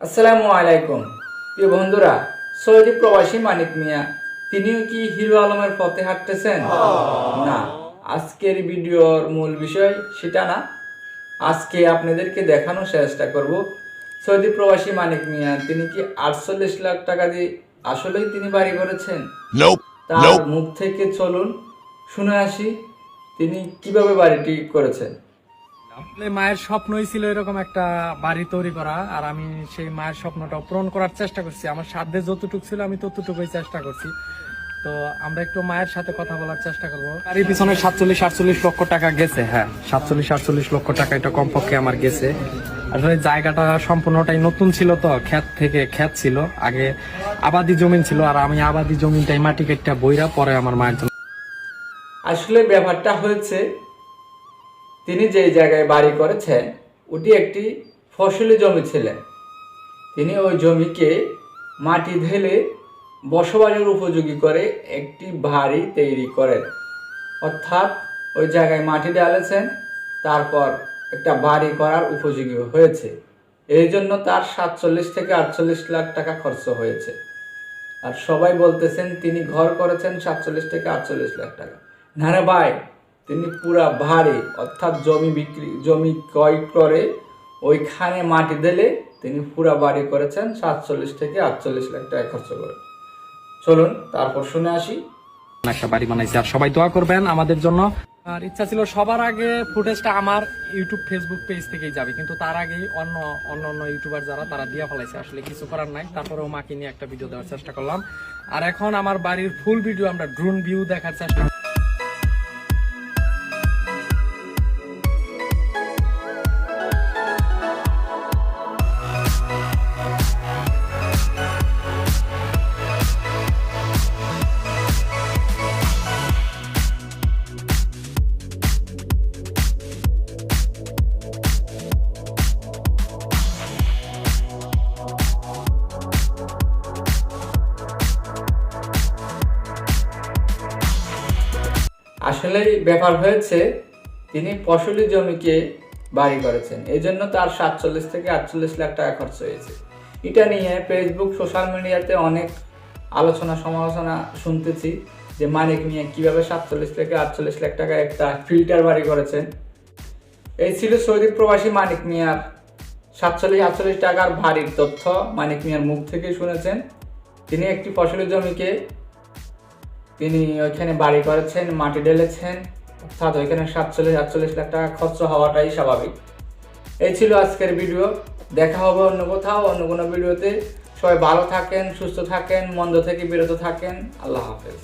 আসসালামু আলাইকুম। প্রিয় বন্ধুরা সৌদি প্রবাসী মানিক মিয়া তিনিও কি হিরো আলমের পথে হাঁটতেছেন? না আজকের ভিডিওর মূল বিষয় সেটা না। আজকে আপনাদেরকে দেখানোর চেষ্টা করব সৌদি প্রবাসী মানিক মিয়া তিনি কি আটচল্লিশ লাখ টাকা দিয়ে আসলেই তিনি বাড়ি করেছেন? তার মুখ থেকে চলুন শুনে আসি তিনি কীভাবে বাড়িটি করেছেন? মায়ের স্বপ্নই ছিল এরকম একটা বাড়ি তৈরি করা, আর আমি সেই মায়ের স্বপ্নটা পূরণ করার চেষ্টা করছি। আমার সাধ্যে যতটুকু ছিল আমি ততটুকুই চেষ্টা করছি। তো আমরা একটু মায়ের সাথে কথা বলার চেষ্টা করব। বাড়ির পিছনে সাতচল্লিশ আটচল্লিশ লক্ষ টাকা গেছে হ্যাঁ। সাতচল্লিশ আটচল্লিশ লক্ষ টাকা এটা কমপক্ষে আমার গেছে। আসলে জায়গাটা সম্পূর্ণটাই নতুন ছিল তো, ক্ষেত থেকে ক্ষেত ছিল। আগে আবাদি জমিন ছিল, আর আমি আবাদি জমিনটাই মাটি কেটটা বইরা পরে আমার মায়ের জন্য আসলে ব্যাপারটা হয়েছে তিনি যে জায়গায় বাড়ি করেছেন, ওটি একটি ফসলি জমি ছিলেন। তিনি ওই জমিকে মাটি ঢেলে বসবাসের উপযোগী করে একটি বাড়ি তৈরি করেন। অর্থাৎ ওই জায়গায় মাটি ঢালেছেন, তারপর একটা বাড়ি করার উপযোগী হয়েছে। এই জন্য তার সাতচল্লিশ থেকে আটচল্লিশ লাখ টাকা খরচ হয়েছে। আর সবাই বলতেছেন, তিনি ঘর করেছেন সাতচল্লিশ থেকে আটচল্লিশ লাখ টাকা। না ভাই তিনি পুরা ভারী অর্থাৎ জমি বিক্রি জমি ক্রয় করে ওইখানে মাটি দিলে তিনি পুরা বাড়ি করেছেন সাতচল্লিশ থেকে আটচল্লিশ লাখ টাকা খরচ করে। চলুন তারপর শুনে আসি। একটা বাড়ি বানাইছি আর সবাই দোয়া করবেন আমাদের জন্য। আর ইচ্ছা ছিল সবার আগে ফুটেজটা আমার ইউটিউব ফেসবুক পেজ থেকেই যাবে কিন্তু তার আগেই অন্য অন্য অন্য ইউটিউবার যারা তারা দিয়া ফেলাইছে। আসলে কিছু করার নাই তারপরেও মাকে নিয়ে একটা ভিডিও দেওয়ার চেষ্টা করলাম। আর এখন আমার বাড়ির ফুল ভিডিও আমরা ড্রোন ভিউ দেখার চেষ্টা আসলে ব্যাপার হয়েছে, তিনি ফসলি জমিকে বাড়ি করেছেন। এই জন্য তার সাতচল্লিশ থেকে আটচল্লিশ লাখ টাকা খরচ হয়েছে। এটা নিয়ে ফেসবুক সোশ্যাল মিডিয়াতে অনেক আলোচনা সমালোচনা শুনতেছি যে মানিক মিয়া কীভাবে সাতচল্লিশ থেকে আটচল্লিশ লাখ টাকা একটা ফিল্টার বাড়ি করেছেন। এই ছিল সৌদি প্রবাসী মানিক মিয়ার সাতচল্লিশ, আটচল্লিশ টাকার ভারীর তথ্য মানিক মিয়ার মুখ থেকে শুনেছেন। তিনি একটি ফসলি জমিকে তিনি ওইখানে বাড়ি করেছেন, মাটি ঢেলেছেন অর্থাৎ ওইখানে সাতচল্লিশ, আটচল্লিশ লাখ টাকা খরচ হওয়াটাই স্বাভাবিক। এই ছিল আজকের ভিডিও। দেখা হবে অন্য কোথাও, অন্য কোনো ভিডিওতে। সবাই ভালো থাকেন, সুস্থ থাকেন, মন্দ থেকে বিরত থাকেন। আল্লাহ হাফেজ।